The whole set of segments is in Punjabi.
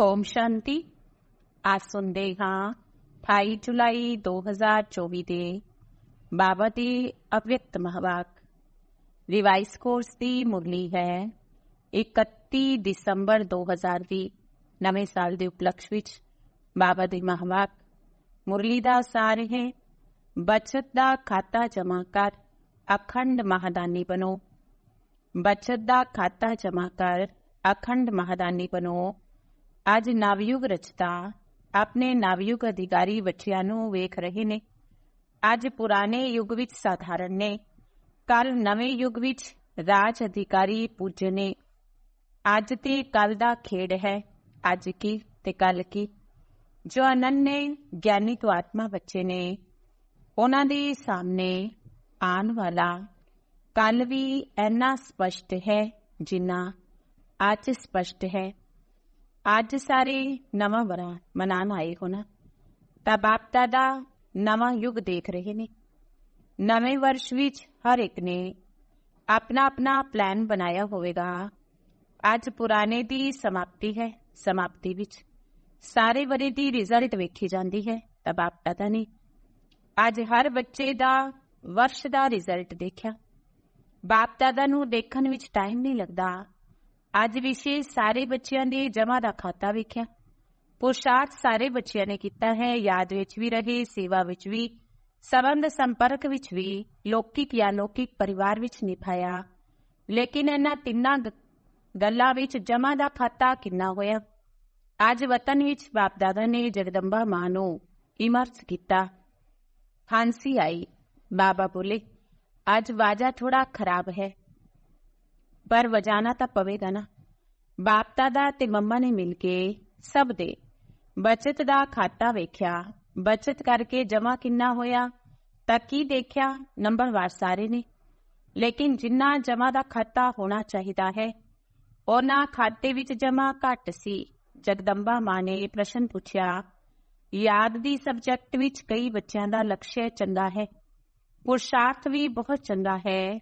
ਓਮ ਸ਼ਾਂਤੀ ਅੱਜ ਸੁਣਦੇ ਹਾਂ 28 ਜੁਲਾਈ 2024 ਦੇ ਬਾਬਾ ਦੀ ਅਵਿਅਕਤ ਮਹਾਵਾਕ ਰਿਵਾਈਸ ਕੋਰਸ ਦੀ ਮੁਰਲੀ ਹੈ 31 ਦਸੰਬਰ 2020 ਨਵੇਂ ਸਾਲ ਦੇ ਉਪਲਕਸ਼ ਵਿੱਚ ਬਾਬਾ ਦੀ ਮਹਾਵਾਕ ਮੁਰਲੀ ਦਾ ਸਾਰ ਹੈ ਬਚਤ ਦਾ ਖਾਤਾ ਜਮ੍ਹਾਂ ਕਰ ਅਖੰਡ ਮਹਾਦਾਨੀ ਬਣੋ ਬਚਤ ਦਾ ਖਾਤਾ ਜਮ੍ਹਾਂ ਕਰ ਅਖੰਡ ਮਹਾਦਾਨੀ ਬਣੋ ਅੱਜ ਨਵਯੁਗ ਰਚਤਾ ਆਪਣੇ ਨਵਯੁਗ ਅਧਿਕਾਰੀ ਬੱਚਿਆਂ ਨੂੰ ਵੇਖ ਰਹੇ ਨੇ ਅੱਜ ਪੁਰਾਣੇ ਯੁੱਗ ਵਿੱਚ ਸਾਧਾਰਨ ਨੇ ਕੱਲ ਨਵੇਂ ਯੁੱਗ ਵਿੱਚ ਰਾਜ ਅਧਿਕਾਰੀ ਪੂਜੇ ਨੇ ਅੱਜ ਤੇ ਕੱਲ ਦਾ ਖੇਡ ਹੈ ਅੱਜ ਕੀ ਤੇ ਕੱਲ ਕੀ ਜੋ ਅਨੰਨੇ ਗਿਆਨੀ ਤੋਂ ਆਤਮਾ ਬੱਚੇ ਨੇ ਉਹਨਾਂ ਦੇ ਸਾਹਮਣੇ ਆਉਣ ਵਾਲਾ ਕੱਲ ਵੀ ਇੰਨਾ ਸਪਸ਼ਟ ਹੈ ਜਿੰਨਾ ਅੱਜ ਸਪਸ਼ਟ ਹੈ। ਅੱਜ ਸਾਰੇ ਨਵਾਂ ਵਰਾ ਮਨਾਣ ਆਏ ਹੋ ਨਾ ਤਾਂ ਬਾਪ ਦਾਦਾ ਨਵਾਂ ਯੁੱਗ ਦੇਖ ਰਹੇ ਨੇ। ਨਵੇਂ ਵਰਸ਼ ਵਿੱਚ ਹਰ ਇੱਕ ਨੇ ਆਪਣਾ ਆਪਣਾ ਪਲਾਨ ਬਣਾਇਆ ਹੋਵੇਗਾ। ਅੱਜ ਪੁਰਾਣੇ ਦੀ ਸਮਾਪਤੀ ਹੈ, ਸਮਾਪਤੀ ਵਿੱਚ। ਸਾਰੇ ਵਰੇ ਦੀ ਰਿਜ਼ਲਟ ਵੇਖੀ ਜਾਂਦੀ ਹੈ, ਤਾਂ ਬਾਪ ਦਾਦਾ ਨੇ ਅੱਜ ਹਰ ਬੱਚੇ ਦਾ ਵਰਸ਼ ਦਾ ਰਿਜ਼ਲਟ ਦੇਖਿਆ। ਬਾਪ ਦਾਦਾ ਨੂੰ ਦੇਖਣ ਵਿੱਚ ਟਾਈਮ ਨਹੀਂ ਲੱਗਦਾ। ਅੱਜ ਵਿਸ਼ੇ ਸਾਰੇ ਬੱਚਿਆਂ ਦੇ ਜਮਾ ਦਾ ਖਾਤਾ ਵੇਖਿਆ। ਪੁਰਸ਼ਾਰਥ ਸਾਰੇ ਬੱਚਿਆਂ ਨੇ ਕੀਤਾ ਹੈ। ਯਾਦ ਵਿੱਚ ਵੀ ਰਹੇ, ਸੇਵਾ ਵਿੱਚ ਵੀ, ਸੰਬੰਧ ਸੰਪਰਕ ਵਿੱਚ ਵੀ, ਲੋਕਿਕ ਜਾਂ ਲੌਕਿਕ ਪਰਿਵਾਰ ਵਿੱਚ ਨਿਭਾਇਆ। ਲੇਕਿਨ ਇਹਨਾਂ ਤਿੰਨਾਂ ਗੱਲਾਂ ਵਿੱਚ ਜਮਾ ਦਾ ਖਾਤਾ ਕਿੰਨਾ ਹੋਇਆ? ਅੱਜ ਵਤਨ ਵਿੱਚ ਬਾਪ ਦਾਦਾ ਨੇ ਜਗਦੰਬਾ ਮਾਂ ਨੂੰ ਇਮਰਸ ਕੀਤਾ। ਹਾਂਸੀ ਆਈ। ਬਾਬਾ ਬੋਲੇ, ਅੱਜ ਵਾਜਾ ਥੋੜਾ ਖਰਾਬ ਹੈ, ਪਰ ਵਜਾਣਾ ਤਾਂ ਪਵੇਗਾ ਨਾ। ਬਾਪ ਦਾ ਤੇ ਮੰਮਾ ਨੇ ਮਿਲ ਕੇ ਸਭ ਦੇ ਬਚਤ ਦਾ ਖਾਤਾ ਵੇਖਿਆ। ਬਚਤ ਕਰਕੇ ਜਮਾ ਕਿੰਨਾ ਹੋਇਆ, ਤਾਂ ਕੀ ਦੇਖਿਆ ਨੰਬਰ ਵਾਰ ਸਾਰੇ ਨੇ। ਲੇਕਿਨ ਜਿੰਨਾ ਜਮਾ ਦਾ ਖਾਤਾ ਹੋਣਾ ਚਾਹੀਦਾ ਹੈ, ਉਹਨਾਂ ਖਾਤੇ ਵਿੱਚ ਜਮਾ ਘੱਟ ਸੀ। ਜਗਦੰਬਾ ਮਾਂ ਨੇ ਇਹ ਪ੍ਰਸ਼ਨ ਪੁੱਛਿਆ ਯਾਦ ਦੀ ਸਬਜੈਕਟ ਵਿੱਚ ਕਈ ਬੱਚਿਆਂ ਦਾ ਲਕਸ਼ਯ ਚੰਗਾ ਹੈ। ਪੁਰਸ਼ਾਰਥ ਵੀ ਬਹੁਤ ਚੰਗਾ ਹੈ।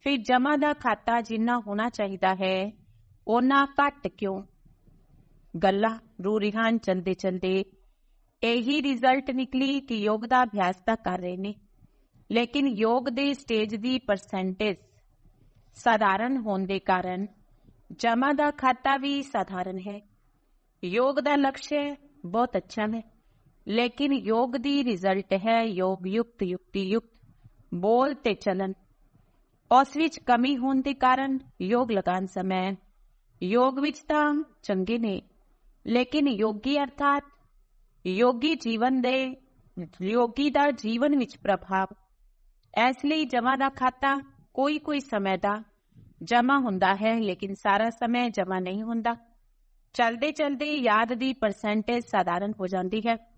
ਫਿਰ ਜਮਾ ਦਾ ਖਾਤਾ ਜਿੰਨਾ ਹੋਣਾ ਚਾਹੀਦਾ ਹੈ ਉਹਨਾਂ ਘੱਟ ਕਿਉਂ? ਗੱਲਾਂ ਰੂ ਰਿਹਾਨ ਚਲਦੇ ਇਹੀ ਰਿਜ਼ਲਟ ਨਿਕਲੀ ਕਿ ਯੋਗ ਦਾ ਅਭਿਆਸ ਤਾਂ ਕਰ ਰਹੇ ਨੇ। ਲੇਕਿਨ ਯੋਗ ਦੇ ਸਟੇਜ ਦੀ ਪਰਸੈਂਟੇਜ ਸਾਧਾਰਨ ਹੋਣ ਦੇ ਕਾਰਨ ਜਮਾ ਦਾ ਖਾਤਾ ਵੀ ਸਾਧਾਰਨ ਹੈ। ਯੋਗ ਦਾ ਲਕਸ਼ਯ ਬਹੁਤ ਅੱਛਾ ਹੈ। ਲੇਕਿਨ ਯੋਗ ਦੀ ਰਿਜ਼ਲਟ ਹੈ ਯੋਗ ਯੁਕਤ, ਯੁਕਤੀ ਯੁਕਤ, ਬੋਲ ਤੇ ਚਲਨ। ਉਸ ਵਿੱਚ ਕਮੀ ਹੋਣ ਦੇ ਕਾਰਨ ਯੋਗ ਲਗਾਨ ਸਮੇਂ। ਯੋਗ ਵਿੱਚ ਤਾਂ ਚੰਗੇ ਨੇ, ਲੇਕਿਨ ਯੋਗੀ ਅਰਥਾਤ ਯੋਗੀ ਜੀਵਨ ਦੇ, ਯੋਗੀ ਦਾ ਜੀਵਨ ਵਿੱਚ ਪ੍ਰਭਾਵ। ਇਸ ਲਈ ਜਮਾ ਦਾ ਖਾਤਾ ਕੋਈ ਕੋਈ ਸਮੇਂ ਦਾ ਜਮਾ ਹੁੰਦਾ ਹੈ, ਲੇਕਿਨ ਸਾਰਾ ਸਮੇਂ ਜਮਾ ਨਹੀਂ ਹੁੰਦਾ। ਚਲਦੇ ਚਲਦੇ ਯਾਦ ਦੀ ਪਰਸੈਂਟੇਜ ਸਾਧਾਰਨ ਹੋ ਜਾਂਦੀ ਹੈ।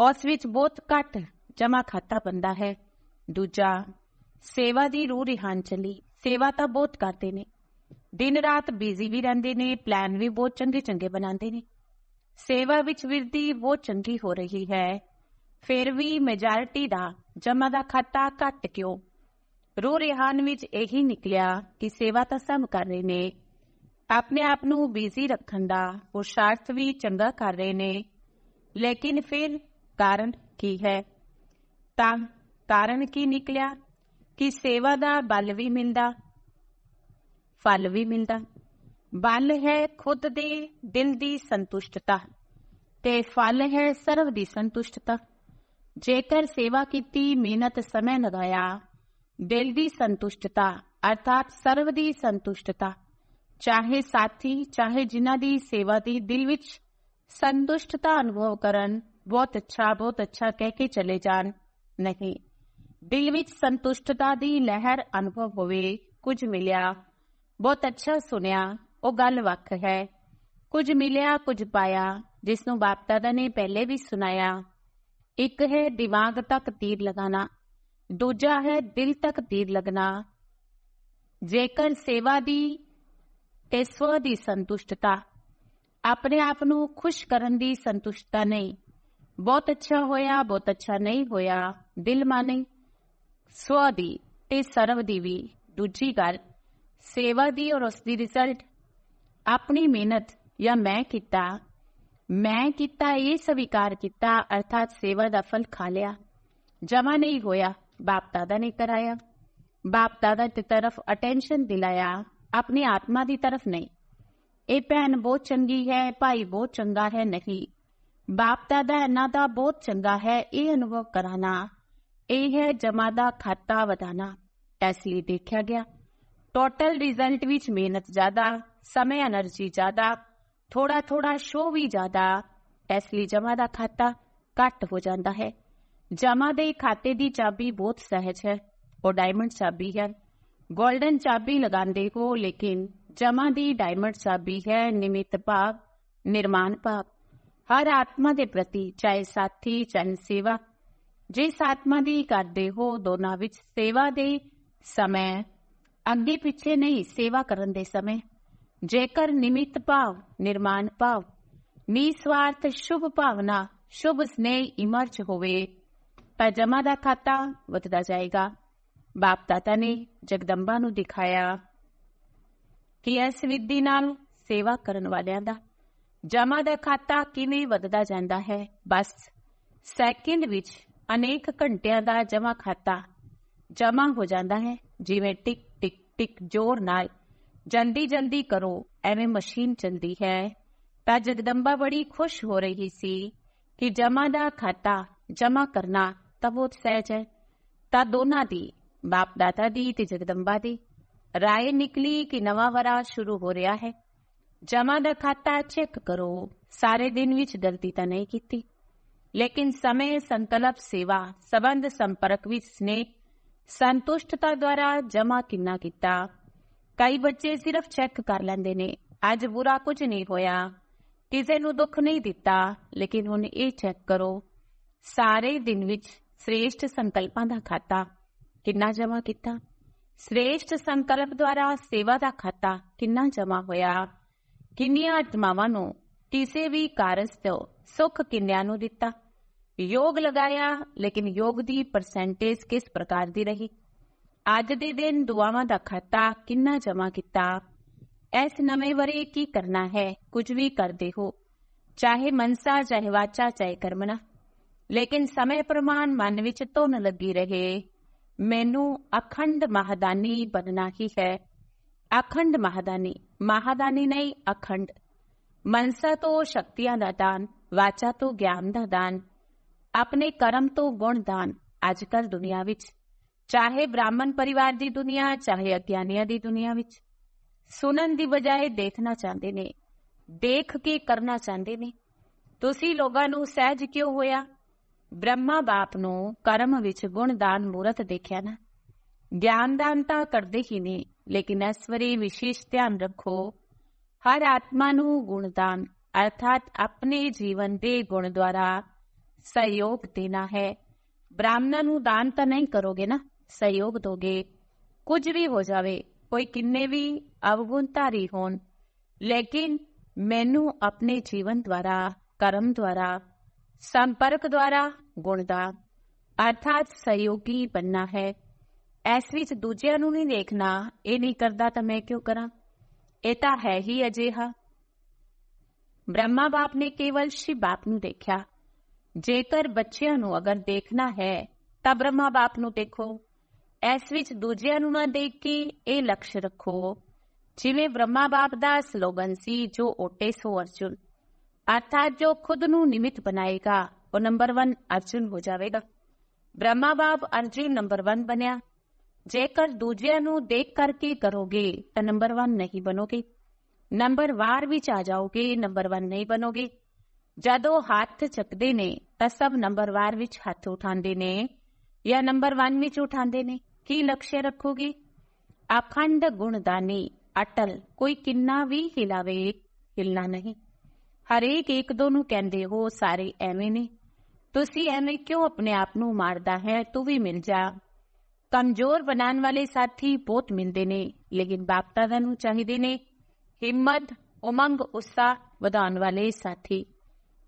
ਉਸ ਵਿੱਚ ਬਹੁਤ ਘੱਟ ਜਮਾ ਖਾਤਾ ਬੰਦਾ ਹੈ। ਦੂਜਾ, ਸੇਵਾ ਦੀ ਰੂਹ ਰਿਹਾਨ ਸੇਵਾ ਤਾਂ ਬਹੁਤ ਕਰਦੇ ਨੇ। ਦਿਨ ਰਾਤ ਬਿਜ਼ੀ ਵੀ ਰਹਿੰਦੇ ਨੇ ਪਲਾਨ ਵੀ ਬਹੁਤ ਚੰਗੇ ਚੰਗੇ ਬਣਾਉਂਦੇ ਨੇ। ਸੇਵਾ ਵਿੱਚ ਵਿਰਦੀ ਬਹੁਤ ਚੰਗੀ ਹੋ ਰਹੀ ਹੈ। ਫਿਰ ਵੀ ਮੈਜੋਰਿਟੀ ਦਾ ਜਮਾ ਦਾ ਖਾਤਾ ਘੱਟ ਕਿਉਂ? ਰੂਹ ਰਿਹਾਨ ਵਿੱਚ ਇਹੀ ਨਿਕਲਿਆ ਕਿ ਸੇਵਾ ਤਾਂ ਸਭ ਕਰ ਰਹੇ ਨੇ। ਆਪਣੇ ਆਪ ਨੂੰ ਬਿਜ਼ੀ ਰੱਖਣ ਦਾ ਪੁਰਸ਼ਾਰਥ ਵੀ ਚੰਗਾ ਕਰ ਰਹੇ ਨੇ। ਲੇਕਿਨ ਫਿਰ ਕਾਰਨ ਕੀ ਹੈ? ਤਾਂ ਕਾਰਨ ਕੀ ਨਿਕਲਿਆ? ਕਿ ਸੇਵਾ ਦਾ ਬਲ ਵੀ ਮਿਲਦਾ? ਫਲ ਵੀ ਮਿਲਦਾ। ਬਲ ਹੈ ਖੁਦ ਦੇ ਦਿਲ ਦੀ ਸੰਤੁਸ਼ਟਤਾ ਤੇ ਫਲ ਹੈ ਸਰਵ ਦੀ ਸੰਤੁਸ਼ਟਤਾ। ਜੇਕਰ ਸੇਵਾ ਕੀਤੀ, ਮਿਹਨਤ ਸਮੇਂ ਲਗਾਇਆ, ਦਿਲ ਦੀ ਸੰਤੁਸ਼ਟਤਾ ਅਰਥਾਤ ਸਰਵ ਦੀ ਸੰਤੁਸ਼ਟਤਾ, ਚਾਹੇ ਸਾਥੀ, ਚਾਹੇ ਜਿਨ੍ਹਾਂ ਦੀ ਸੇਵਾ ਦੀ ਦਿਲ ਵਿੱਚ ਸੰਤੁਸ਼ਟਤਾ ਅਨੁਭਵ ਕਰਨ ਬਹੁਤ ਅੱਛਾ ਬਹੁਤ ਅੱਛਾ ਕਹਿ ਕੇ ਚਲੇ ਜਾਣ। ਨਹੀਂ, ਦਿਲ ਵਿੱਚ ਸੰਤੁਸ਼ਟਤਾ ਦੀ ਲਹਿਰ ਅਨੁਭਵ ਹੋਵੇ, ਕੁਝ ਮਿਲਿਆ, ਬਹੁਤ ਅੱਛਾ ਸੁਨਿਆ ਉਹ ਗੱਲ ਵੱਖ ਹੈ। ਕੁਝ ਮਿਲਿਆ, ਕੁਝ ਪਾਇਆ, ਜਿਸ ਨੂੰ ਬਾਪ ਦਾਦਾ ਨੇ ਪਹਿਲੇ ਵੀ ਸੁਨਾਇਆ ਇੱਕ ਹੈ ਦਿਮਾਗ ਤੱਕ ਤੀਰ ਲਗਾਣਾ ਦੂਜਾ ਹੈ ਦਿਲ ਤੱਕ ਤੀਰ ਲੱਗਣਾ ਜੇਕਰ ਸੇਵਾ ਦੀ ਤੇ ਸਵ ਦੀ ਸੰਤੁਸ਼ਟਤਾ, ਆਪਣੇ ਆਪ ਨੂੰ ਖੁਸ਼ ਕਰਨ ਦੀ ਸੰਤੁਸ਼ਟਤਾ ਨਹੀਂ ਬਹੁਤ ਅੱਛਾ ਹੋਇਆ, ਬਹੁਤ ਅੱਛਾ ਨਹੀਂ ਹੋਇਆ। ਦਿਲ ਮਾਨੇ। ਸਵ ਦੀ ਤੇ ਸਰਵ ਦੀ ਵੀ ਦੂਜੀ ਗੱਲ, ਸੇਵਾ ਦੀ ਔਰ ਉਸ ਦੀ ਰਿਜ਼ਲਟ ਆਪਣੀ ਮਿਹਨਤ ਜਾਂ ਮੈਂ ਕੀਤਾ ਮੈਂ ਕੀਤਾ, ਇਹ ਸਵੀਕਾਰ ਕੀਤਾ, ਅਰਥਾਤ ਸੇਵਾ ਦਾ ਫਲ ਖਾ ਲਿਆ। ਜਮਾ ਨਹੀਂ ਹੋਇਆ, ਬਾਪ ਦਾਦਾ ਨੇ ਕਰਾਇਆ। ਬਾਪ ਦਾਦਾ ਦੀ ਤਰਫ ਅਟੈਂਸ਼ਨ ਦਿਲਾਇਆ, ਆਪਣੀ ਆਤਮਾ ਦੀ ਤਰਫ ਨਹੀਂ। ਇਹ ਭੈਣ ਬਹੁਤ ਚੰਗੀ ਹੈ, ਭਾਈ ਬਹੁਤ ਚੰਗਾ ਹੈ, ਨਹੀਂ। बाप दादा इन्हों का बहुत चंगा है, ये अनुभव कराना। यह है, जमा का खाता वधाना। ऐसी देखा गया। टोटल रिज़ल्ट मेहनत ज़्यादा, समय एनर्जी ज़्यादा थोड़ा थोड़ा शो भी ज़्यादा। ऐसली जमा का खाता घट हो जाता है। जमा दे खाते की चाबी बहुत सहज है, और डायमंड चाबी है। गोल्डन चाबी लगाते हो, लेकिन जमा की डायमंड चाबी है निमित भाव निर्माण भाव ਹਰ ਆਤਮਾ ਦੇ ਪ੍ਰਤੀ, ਚਾਹੇ ਸਾਥੀ, ਚਾਹੇ ਸੇਵਾ ਜਿਸ ਆਤਮਾ ਦੀ ਕਰਦੇ ਹੋ ਦੋਨਾਂ ਵਿੱਚ ਸੇਵਾ ਦੇ ਸਮੇਂ, ਅੱਗੇ ਪਿੱਛੇ ਨਹੀਂ ਸੇਵਾ ਕਰਨ ਦੇ ਸਮੇਂ, ਜੇਕਰ ਨਿਮਿਤ ਭਾਵ, ਨਿਰਮਾਣ ਭਾਵ, ਨਿਸਵਾਰਥ ਸ਼ੁਭ ਭਾਵਨਾ, ਸ਼ੁਭ ਸਨੇਹ ਇਮਰਜ ਹੋਵੇ, ਤਾਂ ਜਮਾ ਦਾ ਖਾਤਾ ਵਧਦਾ ਜਾਏਗਾ। ਬਾਪ ਦਾਤਾ ਨੇ ਜਗਦੰਬਾ ਨੂੰ ਦਿਖਾਇਆ ਕਿ ਇਸ ਵਿਧੀ ਨਾਲ ਸੇਵਾ ਕਰਨ ਵਾਲਿਆਂ ਦਾ ਜਮਾ ਦਾ ਖਾਤਾ ਕਿਵੇਂ ਵਧਦਾ ਜਾਂਦਾ ਹੈ? ਬਸ ਸੈਕਿੰਡ ਵਿੱਚ ਅਨੇਕ ਘੰਟਿਆਂ ਦਾ ਜਮਾ ਖਾਤਾ ਜਮਾ ਹੋ ਜਾਂਦਾ ਹੈ। ਜਿਵੇਂ ਟਿਕ ਟਿਕ ਟਿਕ, ਜ਼ੋਰ ਨਾਲ। ਜਲਦੀ ਜਲਦੀ ਕਰੋ, ਐਵੇਂ ਮਸ਼ੀਨ ਚਲਦੀ ਹੈ। ਤਾਂ ਜਗਦੰਬਾ ਬੜੀ ਖੁਸ਼ ਹੋ ਰਹੀ ਸੀ ਕਿ ਜਮਾ ਦਾ ਖਾਤਾ ਜਮਾ ਕਰਨਾ ਤਾਂ ਬਹੁਤ ਸਹਿਜ ਹੈ। ਤਾਂ ਦੋਨਾਂ ਦੀ ਬਾਪ ਦਾਤਾ ਦੀ ਤੇ ਜਗਦੰਬਾ ਦੀ ਰਾਏ ਨਿਕਲੀ ਕਿ ਨਵਾਂ ਵਰਾ ਸ਼ੁਰੂ ਹੋ ਰਿਹਾ ਹੈ। ਜਮਾ ਦਾ ਖਾਤਾ ਚੈੱਕ ਕਰੋ। ਸਾਰੇ ਦਿਨ ਵਿੱਚ ਗਲਤੀ ਤਾਂ ਨਹੀਂ ਕੀਤੀ। ਲੇਕਿਨ ਸਮੇਂ, ਸੰਕਲਪ, ਸੇਵਾ, ਸਬੰਧ, ਸੰਪਰਕ ਵਿੱਚ ਸਨੇਹ, ਸੰਤੁਸ਼ਟਤਾ ਦੁਆਰਾ ਜਮਾ ਕਿੰਨਾ ਕੀਤਾ। ਕਈ ਬੱਚੇ ਸਿਰਫ ਚੈੱਕ ਕਰ ਲੈਂਦੇ ਨੇ, ਅੱਜ ਬੁਰਾ ਕੁਝ ਨਹੀਂ ਹੋਇਆ। ਕਿਸੇ ਨੂੰ ਦੁੱਖ ਨਹੀਂ ਦਿੱਤਾ, ਲੇਕਿਨ ਹੁਣ ਇਹ ਚੈੱਕ ਕਰੋ। ਸਾਰੇ ਦਿਨ ਵਿੱਚ ਸ੍ਰੇਸ਼ਟ ਸੰਕਲਪਾਂ ਦਾ ਖਾਤਾ, ਕਿੰਨਾ ਜਮਾ ਕੀਤਾ? ਸ੍ਰੇਸ਼ਟ ਸੰਕਲਪ ਦੁਆਰਾ ਸੇਵਾ ਦਾ ਖਾਤਾ ਕਿੰਨਾ ਜਮਾ ਹੋਇਆ? ਕਿੰਨੀਆਂ ਆਤਮਾਵਾਂ ਨੂੰ ਕਿਸੇ ਵੀ ਕਾਰਜ ਤੋਂ ਸੁੱਖ ਕਿੰਨਿਆਂ ਨੂੰ ਦਿੱਤਾ? ਯੋਗ ਲਗਾਇਆ, ਲੇਕਿਨ ਯੋਗ ਦੀ ਪਰਸੈਂਟੇਜ ਕਿਸ ਪ੍ਰਕਾਰ ਦੀ ਰਹੀ? ਅੱਜ ਦੇ ਦਿਨ ਦੁਆਵਾਂ ਦਾ ਖਾਤਾ ਕਿੰਨਾ ਜਮਾ ਕੀਤਾ? ਇਸ ਨਵੇਂ ਵਰੇ ਕੀ ਕਰਨਾ ਹੈ? ਕੁਝ ਵੀ ਕਰਦੇ ਹੋ, ਚਾਹੇ ਮਨਸਾ, ਚਾਹੇ ਵਾਚਾ, ਚਾਹੇ ਕਰਮਨਾ ਲੇਕਿਨ ਸਮੇਂ ਪ੍ਰਮਾਣ ਮਨ ਵਿੱਚ ਧੁਨ ਲੱਗੀ ਰਹੇ। ਮੈਨੂੰ ਅਖੰਡ ਮਹਾਦਾਨੀ ਬਣਨਾ ਹੀ ਹੈ। ਅਖੰਡ ਮਹਾਦਾਨੀ ਮਹਾਦਾਨੀ ਨਹੀਂ, ਅਖੰਡ। ਮਨਸਾ ਤੋਂ ਸ਼ਕਤੀਆਂ ਦਾ ਦਾਨ, ਵਾਚਾ ਤੋਂ ਗਿਆਨ ਦਾ ਦਾਨ, ਆਪਣੇ ਕਰਮ ਤੋਂ ਗੁਣ ਦਾਨ ਅੱਜ ਕੱਲ ਦੁਨੀਆ ਵਿੱਚ। ਚਾਹੇ ਬ੍ਰਾਹਮਣ ਪਰਿਵਾਰ ਦੀ ਦੁਨੀਆ, ਚਾਹੇ ਅਗਿਆਨੀਆਂ ਦੀ ਦੁਨੀਆ ਵਿੱਚ। ਸੁਣਨ ਦੀ ਬਜਾਏ ਦੇਖਣਾ ਚਾਹੁੰਦੇ ਨੇ, ਦੇਖ ਕੇ ਕਰਨਾ ਚਾਹੁੰਦੇ ਨੇ। ਤੁਸੀਂ ਲੋਕਾਂ ਨੂੰ ਸਹਿਜ ਕਿਉਂ ਹੋਇਆ? ਬ੍ਰਹਮਾ ਬਾਪ ਨੂੰ ਕਰਮ ਵਿੱਚ ਗੁਣ ਦਾਨ ਮੂਰਤ ਦੇਖਿਆ ਨਾ। ਗਿਆਨ ਦਾਨ ਤਾਂ ਕਰਦੇ ਹੀ ਨੇ। ਲੇਕਿਨ ਅਸਵਰੀ ਵਿਸ਼ੇਸ਼ ਧਿਆਨ ਰੱਖੋ ਹਰ ਆਤਮਾ ਨੂੰ ਗੁਣਦਾਨ ਅਰਥਾਤ ਆਪਣੇ ਜੀਵਨ ਦੇ ਗੁਣ ਦੁਆਰਾ ਸਹਿਯੋਗ ਦੇਣਾ ਹੈ ਬ੍ਰਾਹਮਣਾਂ ਨੂੰ ਦਾਨ ਤਾਂ ਨਹੀਂ ਕਰੋਗੇ ਨਾ ਸਹਿਯੋਗ ਦੋਗੇ ਕੁਝ ਵੀ ਹੋ ਜਾਵੇ ਕੋਈ ਕਿੰਨੇ ਵੀ ਅਵਗੁਣਧਾਰੀ ਹੋਣ ਲੇਕਿਨ ਮੈਨੂੰ ਆਪਣੇ ਜੀਵਨ ਦੁਆਰਾ ਕਰਮ ਦੁਆਰਾ ਸੰਪਰਕ ਦੁਆਰਾ ਗੁਣ ਦਾ ਅਰਥਾਤ ਸਹਿਯੋਗੀ ਇਸ ਵਿੱਚ ਦੂਜਿਆਂ ਨੂੰ ਨਹੀਂ ਦੇਖਣਾ, ਇਹ ਨਹੀਂ ਕਰਦਾ ਤਾਂ ਮੈਂ ਕਿਉਂ ਕਰਾਂ? ਇਹ ਤਾਂ ਹੈ ਹੀ ਅਜਿਹਾ। ਬ੍ਰਹਮਾ ਬਾਪ ਨੇ ਕੇਵਲ ਸ਼ਿਵ ਬਾਪ ਨੂੰ ਦੇਖਿਆ। ਜੇਕਰ ਬੱਚਿਆਂ ਨੂੰ ਅਗਰ ਦੇਖਣਾ ਹੈ, ਤਾਂ ਬ੍ਰਹਮਾ ਬਾਪ ਨੂੰ ਦੇਖੋ। ਇਸ ਵਿੱਚ ਦੂਜਿਆਂ ਨੂੰ ਨਾ ਦੇਖ ਕੇ ਇਹ ਲਕਸ਼ ਰੱਖੋ। ਜਿਵੇਂ ਬ੍ਰਹਮਾ ਬਾਪ ਦਾ ਸਲੋਗਨ ਸੀ, ਜੋ ਓਟੇ ਸੋ ਅਰਜੁਨ। ਅਰਥਾਤ ਜੋ ਖੁਦ ਨੂੰ ਨਿਮਿਤ ਬਣਾਏਗਾ, ਉਹ ਨੰਬਰ 1 ਅਰਜੁਨ ਹੋ ਜਾਵੇਗਾ। ਬ੍ਰਹਮਾ ਬਾਪ ਅਰਜੁਨ ਨੰਬਰ 1 ਬਣਿਆ। ਜੇਕਰ ਦੂਜਿਆਂ ਨੂੰ ਦੇਖ ਕਰਕੇ ਕਰੋਗੇ, ਤਾਂ ਨੰਬਰ 1 ਨਹੀਂ ਬਣੋਗੇ। ਨੰਬਰ ਵਾਰ ਵਿੱਚ ਆ ਜਾਓਗੇ ਨੰਬਰ 1 ਨਹੀਂ ਬਣੋਗੇ। ਜਦੋਂ ਹੱਥ ਚੱਕਦੇ ਨੇ, ਤਾਂ ਸਭ ਨੰਬਰ ਵਾਰ ਵਿੱਚ ਹੱਥ ਉਠਾਉਂਦੇ ਨੇ ਜਾਂ ਨੰਬਰ 1 ਵਿੱਚ ਉਠਾਉਂਦੇ ਨੇ। ਕੀ ਲਕਸ਼ ਰੱਖੋਗੇ? ਅਖੰਡ ਗੁਣਦਾਨੀ, ਅਟਲ, ਕੋਈ ਕਿੰਨਾ ਵੀ ਹਿਲਾਵੇ, ਹਿਲਣਾ ਨਹੀਂ। ਹਰੇਕ ਇੱਕ ਦੋ ਨੂੰ ਕਹਿੰਦੇ ਹੋ, ਸਾਰੇ ਐਵੇਂ ਨੇ। ਤੁਸੀਂ ਐਵੇਂ ਕਿਉਂ ਆਪਣੇ ਆਪ ਨੂੰ ਮਾਰਦਾ ਹੈ? ਤੂੰ ਵੀ ਮਿਲ ਜਾ। ਕਮਜ਼ੋਰ ਬਣਾਉਣ ਵਾਲੇ ਸਾਥੀ ਬਹੁਤ ਮਿਲਦੇ ਨੇ, ਲੇਕਿਨ ਬਾਪ ਦਾਦਾ ਨੂੰ ਚਾਹੀਦੇ ਨੇ ਹਿੰਮਤ, ਉਮੰਗ, ਉਤਸ਼ਾਹ ਵਧਾਉਣ ਵਾਲੇ ਸਾਥੀ।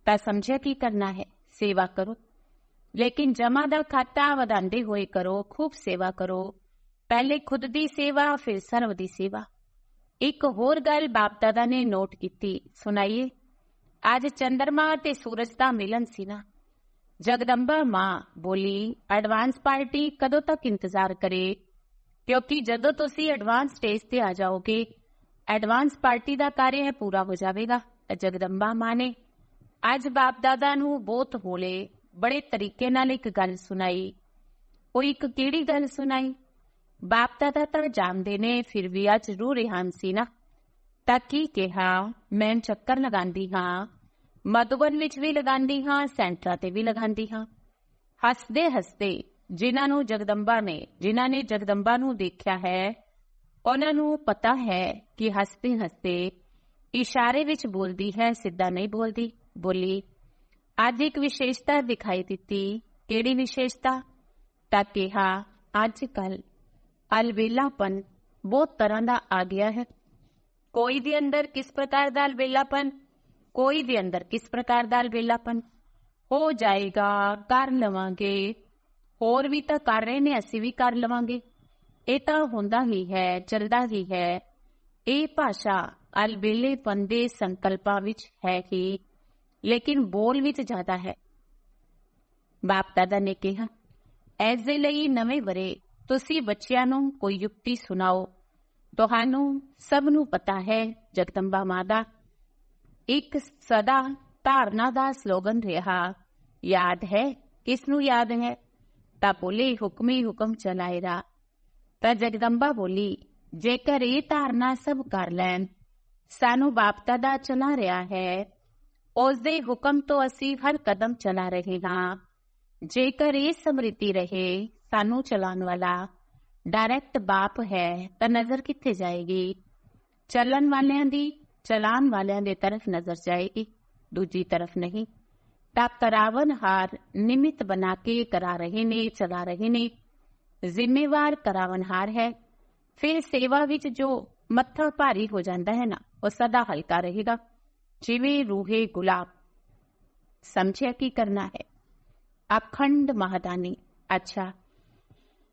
ਤਾਂ ਸਮਝਿਆ ਕੀ ਕਰਨਾ ਹੈ? ਸੇਵਾ ਕਰੋ। ਲੇਕਿਨ ਜਮਾ ਦਾ ਖਾਤਾ ਵਧਾਉਂਦੇ ਹੋਏ ਕਰੋ, ਖੂਬ ਸੇਵਾ ਕਰੋ। ਪਹਿਲੇ ਖੁਦ ਦੀ ਸੇਵਾ, ਫਿਰ ਸਰਵ ਦੀ ਸੇਵਾ। ਇੱਕ ਹੋਰ ਗੱਲ ਬਾਪ ਦਾਦਾ ਨੇ ਨੋਟ ਕੀਤੀ। ਸੁਣਾਈਏ, ਅੱਜ ਚੰਦਰਮਾ ਤੇ ਸੂਰਜ ਦਾ ਮਿਲਨ ਸੀ ਨਾ। ਜਗਦੰਬਾ ਮਾਂ ਬੋਲੀ ਐਡਵਾਂਸ ਪਾਰਟੀ ਕਦੋਂ ਤੱਕ ਇੰਤਜ਼ਾਰ ਕਰੇ? ਕਿਉਂਕਿ ਜਦੋਂ ਤੁਸੀਂ ਐਡਵਾਂਸ ਸਟੇਜ ਤੇ ਆ ਜਾਓਗੇ ਐਡਵਾਂਸ ਪਾਰਟੀ ਦਾ ਕਾਰਜ ਹੈ ਪੂਰਾ ਹੋ ਜਾਵੇਗਾ। ਜਗਦੰਬਾ ਮਾਂ ਨੇ ਅੱਜ ਬਾਪ ਦਾਦਾ ਨੂੰ ਬਹੁਤ ਹੋਲੇ, ਬੜੇ ਤਰੀਕੇ ਨਾਲ ਇੱਕ ਗੱਲ ਸੁਣਾਈ। ਉਹ ਇੱਕ ਕਿਹੜੀ ਗੱਲ ਸੁਣਾਈ? ਬਾਪ ਦਾਦਾ ਤਾਂ ਜਾਣਦੇ ਨੇ, ਫਿਰ ਵੀ ਅੱਜ ਰੂ ਰਿਹਾਨ ਸੀ ਨਾ। ਤਾਂ ਕੀ ਕਿਹਾ? ਮੈਂ ਚੱਕਰ ਲਗਾਉਂਦੀ ਹਾਂ। ਮਧੁਬਨ ਵਿੱਚ ਵੀ ਲਗਾਉਂਦੀ ਹਾਂ, ਸੈਂਟਰਾ ਤੇ ਵੀ ਲਗਾਉਂਦੀ ਹਾਂ। ਹੱਸਦੇ ਹੱਸਦੇ ਜਿਨ੍ਹਾਂ ਨੂੰ ਜਗਦੰਬਾ ਨੇ, ਜਿਨ੍ਹਾਂ ਨੇ ਜਗਦੰਬਾ ਨੂੰ ਦੇਖਿਆ ਹੈ, ਉਹਨਾਂ ਨੂੰ ਪਤਾ ਹੈ ਕਿ ਹੱਸਦੇ ਹੱਸਦੇ ਇਸ਼ਾਰੇ ਵਿੱਚ ਬੋਲਦੀ ਹੈ, ਸਿੱਧਾ ਨਹੀਂ ਬੋਲਦੀ। ਬੋਲੀ, ਅੱਜ ਇੱਕ ਵਿਸ਼ੇਸ਼ਤਾ ਦਿਖਾਈ ਦਿੱਤੀ। ਕਿਹੜੀ ਵਿਸ਼ੇਸ਼ਤਾ? ਤਾਂ ਕਿਹਾ, ਅੱਜ ਕੱਲ ਅਲਵੇਲਾਪਨ ਬਹੁਤ ਤਰ੍ਹਾਂ ਦਾ ਆ ਗਿਆ ਹੈ। ਕੋਈ ਦੇ ਅੰਦਰ ਕਿਸ ਪ੍ਰਕਾਰ ਦਾ ਅਲਵੇਲਾਪਨ? ਕੋਈ ਦੇ ਅੰਦਰ ਕਿਸ ਪ੍ਰਕਾਰ ਦਾ ਅਲਵੇਲਾਪਨ ਹੋ ਜਾਏਗਾ, ਕਰ ਲਵਾਂਗੇ। ਹੋਰ ਵੀ ਤਾਂ ਕਰ ਰਹੇ ਨੇ, ਅਸੀਂ ਵੀ ਕਰ ਲਵਾਂਗੇ। ਇਹ ਤਾਂ ਹੁੰਦਾ ਹੀ ਹੈ, ਚੱਲਦਾ ਹੀ ਹੈ। ਇਹ ਭਾਸ਼ਾ ਅਲਬੇਲੇਪਨ ਦੇ ਸੰਕਲਪਾਂ ਵਿੱਚ ਹੈ ਹੀ, ਲੇਕਿਨ ਬੋਲ ਵਿੱਚ ਜ਼ਿਆਦਾ ਹੈ। ਬਾਪ ਦਾਦਾ ਨੇ ਕਿਹਾ ਐਸ ਦੇ ਲਈ ਨਵੇਂ ਵਰੇ, ਤੁਸੀਂ ਬੱਚਿਆਂ ਨੂੰ ਕੋਈ ਯੁਕਤੀ ਸੁਣਾਓ। ਤੁਹਾਨੂੰ ਸਭ ਨੂੰ ਪਤਾ ਹੈ, ਜਗਦੰਬਾ ਮਾਤਾ ਇੱਕ ਸਦਾ ਧਾਰਨਾ ਦਾ ਸਲੋਗਨ ਰਿਹਾ। ਯਾਦ ਹੈ? ਕਿਸ ਨੂੰ ਯਾਦ ਹੈ? ਤਾਂ ਬੋਲੇ, ਹੁਕਮੀ ਹੁਕਮ ਚਲਾਏਰਾ। ਤਾਂ ਜਗਦੰਬਾ ਬੋਲੀ, ਜੇਕਰ ਇਹ ਧਾਰਨਾ ਸਭ ਕਰ ਲੈਣ, ਸਾਨੂੰ ਬਾਪਤਾ ਦਾ ਚਲਾ ਰਿਹਾ ਹੈ। ਉਸ ਦੇ ਹੁਕਮ ਤੋਂ ਅਸੀਂ ਹਰ ਕਦਮ ਚਲਾ ਰਹੇ ਹਾਂ। ਜੇਕਰ ਇਹ ਸਮ੍ਰਿਤੀ ਰਹੇ, ਸਾਨੂੰ ਚਲਾਉਣ ਵਾਲਾ ਡਾਇਰੈਕਟ ਬਾਪ ਹੈ, ਤਾਂ ਨਜ਼ਰ ਕਿੱਥੇ ਜਾਏਗੀ? ਚੱਲਣ ਵਾਲਿਆਂ ਦੀ ਚਲਾਨ ਵਾਲਿਆਂ ਦੇ ਤਰਫ ਨਜ਼ਰ ਜਾਏਗੀ, ਦੂਜੀ ਤਰਫ ਨਹੀਂ। ਤਾਂ ਕਰਾਵਨ ਹਾਰ ਨਿਮਿਤ ਬਣਾ ਕੇ ਕਰਾ ਰਹੇ ਨੇ, ਚਲਾ ਰਹੇ ਨੇ। ਜ਼ਿੰਮੇਵਾਰ ਕਰਾਵਨ ਹਾਰ ਹੈ। ਫਿਰ ਸੇਵਾ ਵਿੱਚ ਜੋ ਮੱਥਾ ਭਾਰੀ ਹੋ ਜਾਂਦਾ ਹੈ ਨਾ, ਉਹ ਸਦਾ ਹਲਕਾ ਰਹੇਗਾ। ਜਿਵੇਂ ਰੂਹੇ ਗੁਲਾਬ। ਸਮਝਿਆ ਕੀ ਕਰਨਾ ਹੈ? ਅਖੰਡ ਮਹਾਦਾਨੀ। ਅੱਛਾ।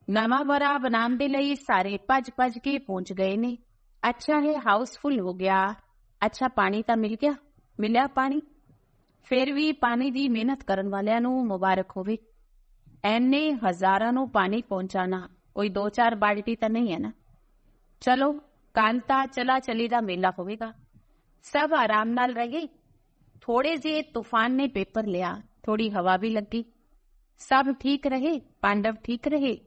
ਨਵਾਂ ਵਰਾ ਬਣਾਉਣ ਦੇ ਲਈ ਸਾਰੇ ਭੱਜ ਭੱਜ ਕੇ ਪਹੁੰਚ ਗਏ ਨੇ। ਅੱਛਾ ਹੈ ਹਾਊਸਫੁੱਲ ਹੋ ਗਿਆ। ਅੱਛਾ, ਪਾਣੀ ਤਾਂ ਮਿਲ ਗਿਆ। ਮਿਲਿਆ ਪਾਣੀ? ਫਿਰ ਵੀ ਪਾਣੀ ਦੀ ਮਿਹਨਤ ਕਰਨ ਵਾਲਿਆਂ ਨੂੰ ਮੁਬਾਰਕ ਹੋਵੇ। ਐਨੇ ਹਜ਼ਾਰਾਂ ਨੂੰ ਪਾਣੀ ਪਹੁੰਚਾਣਾ ਕੋਈ 2-4 ਬਾਲਟੀ ਤਾਂ ਨਹੀਂ ਹੈ ਨਾ। ਚਲੋ, ਕੱਲ ਤਾਂ ਚਲਾ ਚਲੀ ਦਾ ਮੇਲਾ ਹੋਵੇਗਾ। ਸਭ ਆਰਾਮ ਨਾਲ ਰਹੇ ਥੋੜੇ ਜਿਹੇ ਤੂਫਾਨ ਨੇ ਪੇਪਰ ਲਿਆ ਥੋੜੀ ਹਵਾ ਵੀ ਲੱਗੀ। ਸਭ ਠੀਕ ਰਹੇ, ਪਾਂਡਵ ਠੀਕ ਰਹੇ।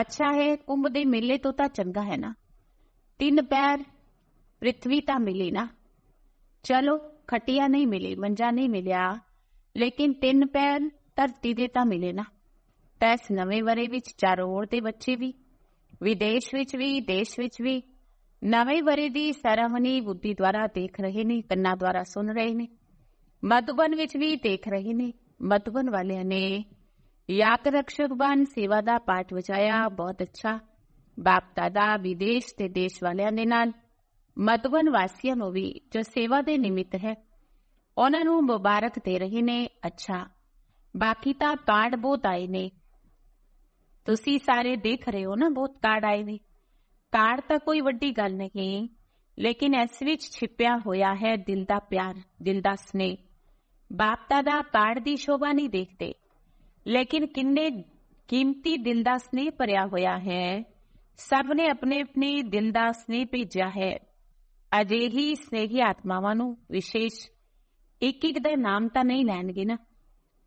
ਅੱਛਾ ਹੈ, ਕੁੰਭ ਦੇ ਮੇਲੇ ਤੋਂ ਤਾਂ ਚੰਗਾ ਹੈ ਨਾ। ਤਿੰਨ ਪੈਰ ਪ੍ਰithvi ਤਾਂ ਮਿਲੀ ਨਾ ਚਲੋ ਖਟਿਆ ਨਹੀਂ ਮਿਲੀ ਮੰਜਾ ਨਹੀਂ ਮਿਲਿਆ ਲੇਕਿਨ ਤਿੰਨ ਪੈਰ ਧਰਤੀ ਦੇ ਤਾਂ ਮਿਲੇ ਨਾ ਤੈਸ ਨਵੇਂ ਵਰੇ ਵਿੱਚ ਚਾਰੋਂ ਓਰ ਦੇ ਬੱਚੇ ਵੀ ਵਿਦੇਸ਼ ਵਿੱਚ ਵੀ ਦੇਸ਼ ਵਿੱਚ ਵੀ ਨਵੇਂ ਵਰੇ ਦੀ ਸੈਰਾਮਨੀ ਬੁੱਧੀ ਦੁਆਰਾ ਦੇਖ ਰਹੇ ਨੇ ਕੰਨਾਂ ਦੁਆਰਾ ਸੁਣ ਰਹੇ ਨੇ ਮਧੂਬਨ ਵਿੱਚ ਵੀ ਦੇਖ ਰਹੇ ਨੇ ਮਧੁਬਨ ਵਾਲਿਆਂ ਨੇ ਯਾਦ ਰਕਸ਼ਕ ਬਨ ਸੇਵਾ ਦਾ ਪਾਠ ਵਜਾਇਆ ਬਹੁਤ ਅੱਛਾ ਬਾਪ ਦਾਦਾ ਵਿਦੇਸ਼ ਤੇ ਦੇਸ਼ ਵਾਲਿਆਂ ਦੇ ਨਾਲ ਮਧੂਬਨ ਵਾਸੀਆਂ ਨੂੰ ਵੀ ਜੋ ਸੇਵਾ ਦੇ ਨਿਮਿਤ ਹੈ, ਉਹਨਾਂ ਨੂੰ ਮੁਬਾਰਕ ਦੇ ਰਹੇ ਨੇ। ਅੱਛਾ, ਬਾਕੀ ਤਾਂ ਕਾਰਡ ਬਹੁਤ ਆਏ ਨੇ। ਤੁਸੀਂ ਸਾਰੇ ਦੇਖ ਰਹੇ ਹੋ ਨਾ, ਬਹੁਤ ਕਾਰਡ ਆਏ ਨੇ। ਕਾਰਡ ਤਾਂ ਕੋਈ ਵੱਡੀ ਗੱਲ ਨਹੀਂ, ਲੇਕਿਨ ਇਸ ਵਿੱਚ ਛਿਪਿਆ ਹੋਇਆ ਹੈ ਦਿਲ ਦਾ ਪਿਆਰ, ਦਿਲ ਦਾ ਸਨੇਹ। ਬਾਪ ਦਾਦਾ ਕਾਰਡ ਦੀ ਸ਼ੋਭਾ ਨਹੀਂ ਦੇਖਦੇ, ਲੇਕਿਨ ਕਿੰਨੇ ਕੀਮਤੀ ਦਿਲ ਦਾ ਸਨੇਹ ਭਰਿਆ ਹੋਇਆ ਹੈ। ਸਭ ਨੇ ਆਪਣੇ ਆਪਣੇ ਦਿਲ ਦਾ ਸਨੇਹ ਭੇਜਿਆ ਹੈ। ਅਜਿਹੀ ਸਨੇਹੀ ਆਤਮਾਵਾਂ ਨੂੰ ਵਿਸ਼ੇਸ਼ ਇੱਕ ਇੱਕ ਦਾ ਨਾਮ ਤਾਂ ਨਹੀਂ ਲੈਣਗੇ ਨਾ।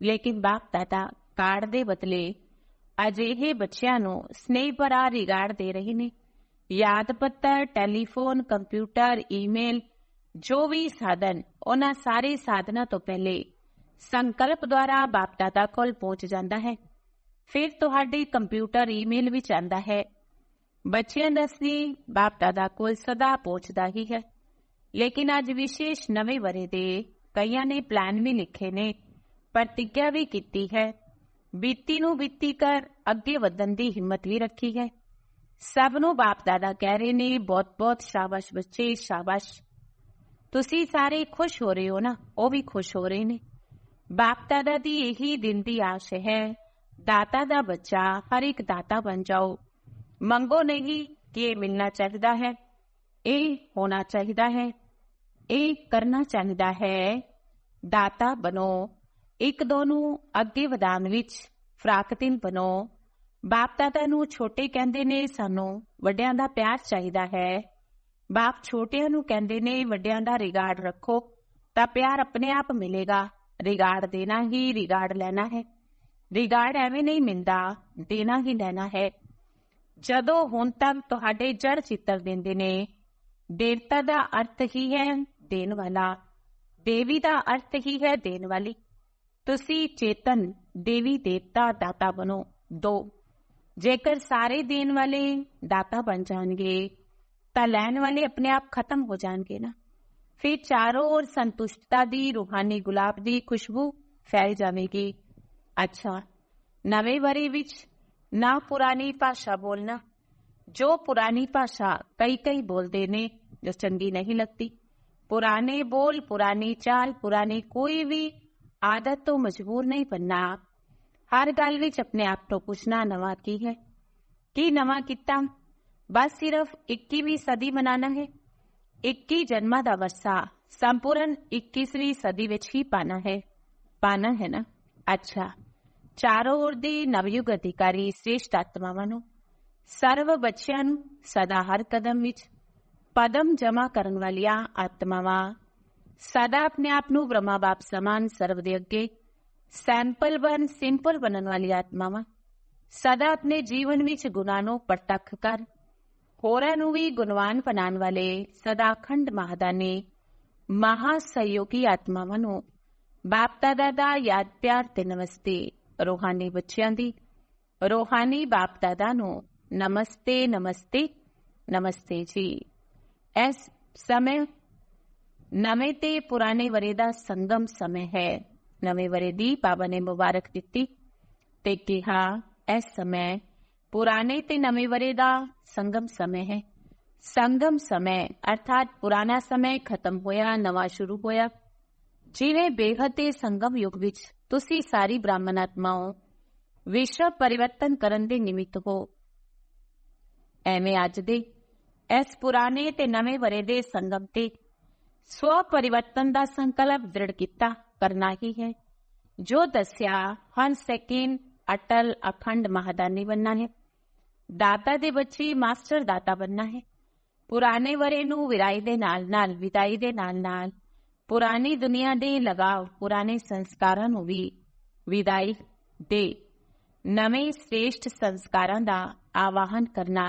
ਲੇਕਿਨ ਬਾਪ ਦਾਦਾ ਕਾਰਡ ਦੇ ਬਦਲੇ ਅਜਿਹੇ ਬੱਚਿਆਂ ਨੂੰ ਸਨੇਹ ਭਰਾ ਰਿਗਾਰਡ ਦੇ ਰਹੇ ਨੇ। ਯਾਦ ਪੱਤਰ, ਟੈਲੀਫੋਨ, ਕੰਪਿਊਟਰ, ਈਮੇਲ, ਜੋ ਵੀ ਸਾਧਨ ਉਹਨਾਂ ਸਾਰੇ ਸਾਧਨਾਂ ਤੋਂ ਪਹਿਲੇ ਸੰਕਲਪ ਦੁਆਰਾ ਬਾਪ ਦਾਦਾ ਕੋਲ ਪਹੁੰਚ ਜਾਂਦਾ ਹੈ। ਫਿਰ ਤੁਹਾਡੀ ਕੰਪਿਊਟਰ ਈਮੇਲ ਵਿੱਚ ਆਂਦਾ ਹੈ ਬੱਚਿਆਂ ਦਾ ਸੀ ਬਾਪ ਦਾਦਾ ਕੋਲ ਸਦਾ ਪਹੁੰਚਦਾ ਹੀ ਹੈ। ਲੇਕਿਨ ਅੱਜ ਵਿਸ਼ੇਸ਼ ਨਵੇਂ ਵਰੇ ਦੇ ਕਈਆਂ ਨੇ ਪਲਾਨ ਵੀ ਲਿਖੇ ਨੇ ਪ੍ਰਤੀਗਿਆ ਵੀ ਕੀਤੀ ਹੈ। ਬੀਤੀ ਨੂੰ ਬੀਤੀ ਕਰ ਅੱਗੇ ਵਧਣ ਦੀ ਹਿੰਮਤ ਵੀ ਰੱਖੀ ਹੈ। ਸਭ ਨੂੰ ਬਾਪ ਦਾਦਾ ਕਹਿ ਰਹੇ ਨੇ ਬਹੁਤ ਬਹੁਤ ਸ਼ਾਬਾਸ਼ ਬੱਚੇ, ਸ਼ਾਬਾਸ਼। ਤੁਸੀਂ ਸਾਰੇ ਖੁਸ਼ ਹੋ ਰਹੇ ਹੋ ਨਾ? ਉਹ ਵੀ ਖੁਸ਼ ਹੋ ਰਹੇ ਨੇ। ਬਾਪ ਦਾਦਾ ਦੀ ਇਹੀ ਦਿਨ ਦੀ ਆਸ ਹੈ, ਦਾਤਾ ਦਾ ਬੱਚਾ ਹਰ ਇੱਕ ਦਾਤਾ ਬਣ ਜਾਓ। ਮੰਗੋ ਨਹੀਂ ਕਿ ਇਹ ਮਿਲਣਾ ਚਾਹੀਦਾ ਹੈ, ਇਹ ਹੋਣਾ ਚਾਹੀਦਾ ਹੈ, ਇਹ ਕਰਨਾ ਚਾਹੀਦਾ ਹੈ। ਦਾਤਾ ਬਣੋ, ਇੱਕ ਦੋ ਨੂੰ ਅੱਗੇ ਵਧਾਉਣ ਵਿੱਚ ਫਰਾਕਤਿਨ ਬਣੋ। ਬਾਪ ਦਾਦਾ ਨੂੰ ਛੋਟੇ ਕਹਿੰਦੇ ਨੇ, ਸਾਨੂੰ ਵੱਡਿਆਂ ਦਾ ਪਿਆਰ ਚਾਹੀਦਾ ਹੈ। ਬਾਪ ਛੋਟਿਆਂ ਨੂੰ ਕਹਿੰਦੇ ਨੇ, ਵੱਡਿਆਂ ਦਾ ਰਿਗਾਰਡ ਰੱਖੋ, ਤਾਂ ਪਿਆਰ ਆਪਣੇ ਆਪ ਮਿਲੇਗਾ। ਰਿਗਾਰਡ ਦੇਣਾ ਹੀ ਰਿਗਾਰਡ ਲੈਣਾ ਹੈ। ਰਿਗਾਰਡ ਐਵੇਂ ਨਹੀਂ ਮਿਲਦਾ, ਦੇਣਾ ਹੀ ਲੈਣਾ ਹੈ। ਜਦੋਂ ਹੁਣ ਤੱਕ ਤੁਹਾਡੇ ਜੜ ਚਿੱਤਰ ਦਿੰਦੇ ਨੇ, ਦੇਵਤਾ ਦਾ ਅਰਥ ਹੀ ਹੈ ਦੇਣ ਵਾਲਾ, ਦੇਵੀ ਦਾ ਅਰਥ ਹੀ ਹੈ ਦੇਣ ਵਾਲੀ। ਤੁਸੀਂ ਚੇਤਨ, ਦੇਵੀ ਦੇਵਤਾ, ਦਾਤਾ ਬਣੋ, ਦੋ। ਜੇਕਰ ਸਾਰੇ ਦੇਣ ਵਾਲੇ ਦਾਤਾ ਬਣ ਜਾਣਗੇ, ਤਾਂ ਲੈਣ ਵਾਲੇ ਆਪਣੇ ਆਪ ਖਤਮ ਹੋ ਜਾਣਗੇ ਨਾ। ਫਿਰ ਚਾਰੋਂ ओर ਸੰਤੁਸ਼ਟਤਾ ਦੀ ਰੂਹਾਨੀ ਗੁਲਾਬ ਦੀ ਖੁਸ਼ਬੂ ਫੈਲ ਜਾਵੇਗੀ। ਅੱਛਾ, ਨਵੇਂ ਵਰੇ ਵਿੱਚ ਨਾ ਪੁਰਾਣੀ ਭਾਸ਼ਾ ਬੋਲਣਾ ਜੋ ਪੁਰਾਣੀ ਭਾਸ਼ਾ ਕਈ ਕਈ ਬੋਲਦੇ ਨੇ ਜੋ ਚੰਗੀ ਨਹੀਂ ਲੱਗਦੀ ਪੁਰਾਣੇ ਬੋਲ ਪੁਰਾਣੀ ਚਾਲ ਪੁਰਾਣੀ ਕੋਈ ਵੀ ਆਦਤ ਤੋਂ ਮਜਬੂਰ ਨਹੀਂ ਬੰਨਾ ਹਰ ਗੱਲ ਵਿੱਚ ਆਪਣੇ ਆਪ ਤੋਂ ਪੁੱਛਣਾ ਨਵਾਂ ਕੀ ਹੈ ਕੀ ਨਵਾਂ ਕੀਤਾ ਬਸ ਸਿਰਫ 21ਵੀਂ ਸਦੀ ਮਨਾਣਾ ਹੈ 21 ਜਨਮਾਂ ਦਾ ਵਰਸਾ ਸੰਪੂਰਨ 21ਵੀਂ ਸਦੀ ਵਿੱਚ ਹੀ ਪਾਣਾ ਹੈ ਪਾਣਾ ਹੈ ਨਾ ਅੱਛਾ ਚਾਰੋਂ ओर ਦੇ ਨਵਯੁਗ ਅਧਿਕਾਰੀ ਸ੍ਰੇਸ਼ਟ ਆਤਮਾਵਾਂ ਨੂੰ ਸਰਵ ਬੱਚਿਆਂ ਨੂੰ ਸਦਾ ਹਰ ਕਦਮ ਵਿੱਚ ਪਦਮ ਜਮਾ ਕਰਨ ਵਾਲੀਆਂ ਆਤਮਾਵਾਂ ਸਦਾ ਆਪਣੇ ਆਪ ਨੂੰ ਬ੍ਰਹਮਾ ਬਾਪ ਸਮਾਨ ਸਰਵ ਦੇ ਅੱਗੇ ਸੈਂਪਲ ਬਨ, ਸਿੰਪਲ ਬਣਨ ਵਾਲੀ ਆਤਮਾਵਾਂ ਸਦਾ ਆਪਣੇ ਜੀਵਨ ਵਿੱਚ ਗੁਨਾਹ ਨੂੰ ਪ੍ਰਤੱਖ ਕਰ, ਹੋਰਾਂ ਨੂੰ ਵੀ ਗੁਣਵਾਨ ਬਣਾਉਣ ਵਾਲੇ ਸਦਾ ਅਖੰਡ ਮਹਾਦਾਨੀ ਮਹਾ ਸਹਿਯੋਗੀ ਆਤਮਾਵਾਂ ਨੂੰ ਬਾਪ ਦਾਦਾ ਦਾ ਯਾਦ ਪਿਆਰ ਤੇ ਨਮਸਤੇ। ਰੋਹਾਨੀ ਬੱਚਿਆਂ ਦੀ। ਰੋਹਾਨੀ ਬਾਪ ਦਾਦਾ ਨੂੰ ਨਮਸਤੇ ਨਮਸਤੇ ਨਮਸਤੇ ਜੀ। ਇਸ ਸਮੇਂ ਨਵੇਂ ਤੇ ਪੁਰਾਣੇ ਵਰੇ ਦਾ ਸੰਗਮ ਸਮੇਂ ਹੈ। ਨਵੇਂ ਵਰੇ ਦੀ ਬਾਬਾ ਨੇ ਮੁਬਾਰਕ ਦਿੱਤੀ ਤੇ ਕਿਹਾ, ਇਸ ਸਮੇਂ ਪੁਰਾਣੇ ਤੇ ਨਵੇਂ ਵਰੇ ਦਾ ਸੰਗਮ ਸਮੇਂ ਹੈ। ਸੰਗਮ ਸਮੇਂ ਅਰਥਾਤ ਪੁਰਾਣਾ ਸਮੇਂ ਖਤਮ ਹੋਇਆ, ਨਵਾਂ ਸ਼ੁਰੂ ਹੋਇਆ। ਜਿਵੇਂ ਬੇਹਦ ਤੇ ਸੰਗਮ ਯੁਗ ਵਿੱਚ ਤੁਸੀਂ ਸਾਰੀ ਬ੍ਰਾਹਮਣ ਆਤਮਾਓ ਵਿਸ਼ਵ ਪਰਿਵਰਤਨ ਕਰਨ ਦੇ ਨਿਮਿਤ ਹੋ। ਐਵੇਂ ਅੱਜ ਦੇ ਇਸ ਪੁਰਾਣੇ ਤੇ ਨਵੇਂ ਵਰੇ ਦੇ ਸੰਗਮ ਤੇ ਸਵ ਪਰਿਵਰਤਨ ਦਾ ਸੰਕਲਪ ਦ੍ਰਿੜ ਕੀਤਾ ਕਰਨਾ ਹੀ ਹੈ, ਜੋ ਦੱਸਿਆ ਹਰ ਸੈਕਿੰਡ ਅਟਲ ਅਖੰਡ ਮਹਾਦਾਨੀ ਬੰਨਾ ਹੈ। ਦਾਤਾ ਦੇ ਬੱਚੀ ਮਾਸਟਰ ਦਾਤਾ ਬੰਨਾ ਹੈ। ਪੁਰਾਣੇ ਵਰੇ ਨੂੰ ਵਿਰਾਈ ਦੇ ਨਾਲ ਨਾਲ ਵਿਦਾਈ ਦੇ ਨਾਲ ਨਾਲ ਪੁਰਾਣੀ ਦੁਨੀਆ ਦੇ ਲਗਾਵ ਪੁਰਾਣੇ ਸੰਸਕਾਰਾਂ ਨੂੰ ਵੀ ਵਿਦਾਈ ਦੇ ਨਵੇਂ ਸ੍ਰੇਸ਼ਟ ਸੰਸਕਾਰਾਂ ਦਾ ਆਵਾਹਨ ਕਰਨਾ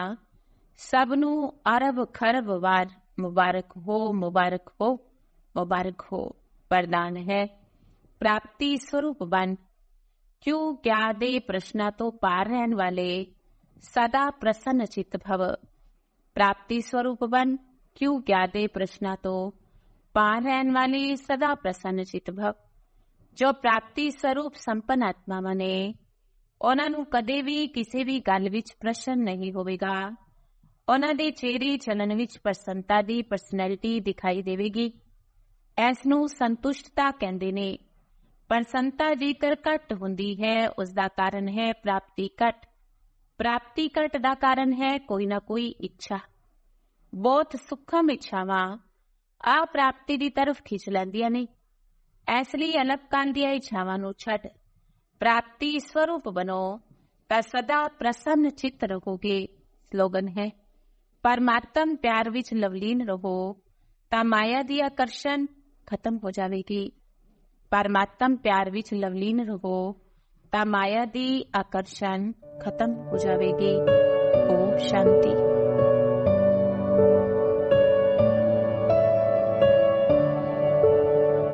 ਸਭ ਨੂੰ ਅਰਬ ਖਰਬ ਵਾਰ ਮੁਬਾਰਕ ਹੋ ਮੁਬਾਰਕ ਹੋ ਮੁਬਾਰਕ ਹੋ ਵਰਦਾਨ ਹੈ ਪ੍ਰਾਪਤੀ ਸਰੂਪ ਬਨ ਕਿਉ ਕਿਆ ਦੇ ਪ੍ਰਸ਼ਨਾਂ ਤੋਂ ਪਾਰ ਰਹਿਣ ਵਾਲੇ ਸਦਾ ਪ੍ਰਸੰਨ ਚਿਤ ਭਵ ਪ੍ਰਾਪਤੀ ਸਰੂਪ ਬਨ ਕਿਉ ਕਿਆ ਦੇ ਪ੍ਰਸ਼ਨਾਂ ਤੋਂ ਪਾਰ ਰਹਿਣ ਵਾਲੀ ਸਦਾ ਪ੍ਰਸੰਨ ਚਿਤ ਭਵ ਜੋ ਪ੍ਰਾਪਤੀ ਸਰੂਪ ਸੰਪਨ ਆਤਮਾ ਨੇ ਉਹਨਾਂ ਨੂੰ ਕਦੇ ਵੀ ਕਿਸੇ ਵੀ ਗੱਲ ਵਿੱਚ ਪ੍ਰਸ਼ਨ ਨਹੀਂ ਹੋਵੇਗਾ ਉਹਨਾਂ ਦੇ ਚਿਹਰੇ ਚਲਨ ਵਿੱਚ ਪ੍ਰਸੰਨਤਾ ਦੀ ਪਰਸਨੈਲਿਟੀ ਦਿਖਾਈ ਦੇਵੇਗੀ ਇਸ ਨੂੰ ਸੰਤੁਸ਼ਟਤਾ ਕਹਿੰਦੇ ਨੇ ਪ੍ਰਸੰਨਤਾ ਜੇਕਰ ਘੱਟ ਹੁੰਦੀ ਹੈ ਉਸ ਦਾ ਕਾਰਨ ਹੈ ਪ੍ਰਾਪਤੀ ਘੱਟ ਪ੍ਰਾਪਤੀ ਘੱਟ ਦਾ ਕਾਰਨ ਹੈ ਕੋਈ ਨਾ ਕੋਈ ਇੱਛਾ ਬਹੁਤ ਸੁਖਮ ਇੱਛਾਵਾਂ ਆ ਪ੍ਰਾਪਤੀ ਦੀ ਤਰਫ ਖਿੱਚ ਲੈਂਦੀਆਂ ਨੇ। ਇਸ ਲਈ ਅਲੱਗ ਦੀਆਂ ਇੱਛਾਵਾਂ ਨੂੰ ਛੱਡ ਪ੍ਰਾਪਤੀ ਸਰੂਪ ਬਣੋ ਤਾਂ ਸਦਾ ਪ੍ਰਸੰਨ ਚਿੱਤ ਰਹੋਗੇ, ਸਲੋਗਨ ਹੈ। ਪਰਮਾਤਮ ਪਿਆਰ ਵਿੱਚ ਲਵਲੀਨ ਰਹੋ ਤਾਂ ਮਾਇਆ ਦੀ ਆਕਰਸ਼ਣ ਖਤਮ ਹੋ ਜਾਵੇਗੀ। ਪਰਮਾਤਮ ਪਿਆਰ ਵਿੱਚ ਲਵਲੀਨ ਰਹੋ ਤਾਂ ਮਾਇਆ ਦੀ ਆਕਰਸ਼ਣ ਖਤਮ ਹੋ ਜਾਵੇਗੀ। ਓਮ ਸ਼ਾਂਤੀ।